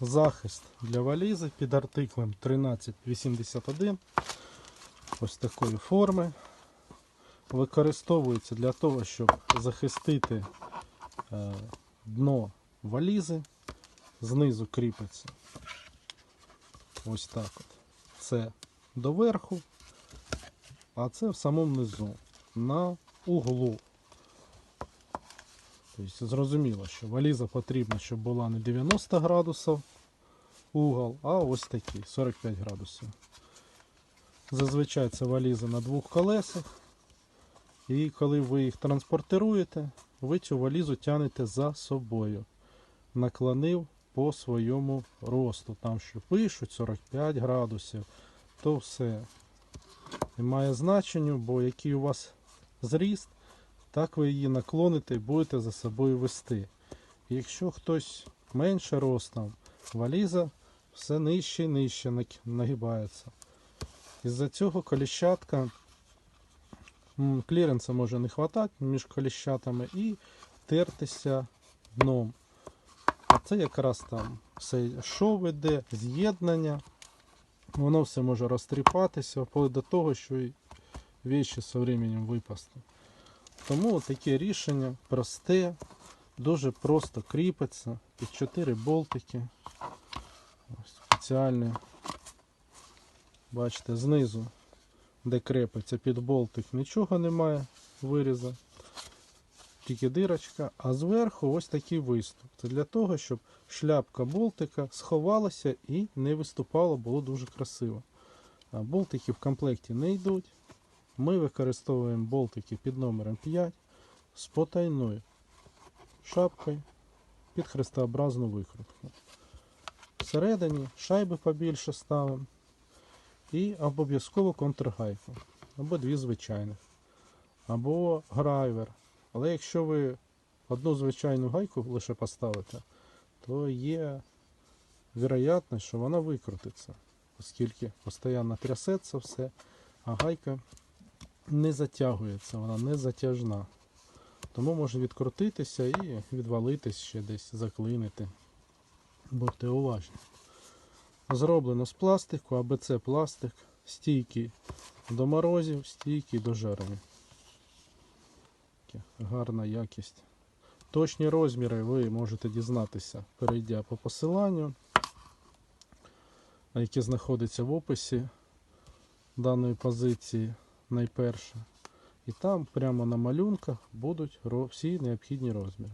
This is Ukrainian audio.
захист для валізи під артиклем 1381. Ось такої форми. Використовується для того, щоб захистити е, дно валізи. Знизу кріпиться. Ось так от. Це доверху, а це в самому низу, на углу. Тобто зрозуміло, що валіза потрібна, щоб була не 90 градусів угол, а ось такий 45 градусів. Зазвичай це валіза на двох колесах. І коли ви їх транспортируєте, ви цю валізу тягнете за собою. Наклонив по своєму росту. Там що пишуть 45 градусів, то все. Не має значення, бо який у вас зріст, так ви її наклоните і будете за собою вести. Якщо хтось менше ростом, валіза все нижче і нижче нагибається. Із-за цього коліщатка кліренса може не хватати між коліщатами і тертися дном. А це якраз там все шов іде, з'єднання. Воно все може розтріпатися, до того, що і вещи з часом випасти. Тому таке рішення просте, дуже просто кріпиться під 4 болтики. Ось спеціальне. Бачите, знизу, де крепиться під болтик, нічого немає виріза. Тільки дирочка, а зверху ось такий виступ. Це для того, щоб шляпка болтика сховалася і не виступало, було дуже красиво. А болтики в комплекті не йдуть. Ми використовуємо болтики під номером 5 з потайною шапкою під хрестообразну викрутку. Всередині шайби побільше ставимо і обов'язково контргайку. Або дві звичайних, або грайвер. Але якщо ви одну звичайну гайку лише поставите, то є вероятність, що вона викрутиться, оскільки постійно трясеться все, а гайка не затягується, вона не затяжна. Тому може відкрутитися і відвалитись ще десь, заклинити. Будьте уважні. Зроблено з пластику, АБЦ пластик, стійкий до морозів, стійкий до жарення. Гарна якість. Точні розміри ви можете дізнатися, перейдя по посиланню, яке знаходиться в описі даної позиції найперше. І там прямо на малюнках будуть всі необхідні розміри.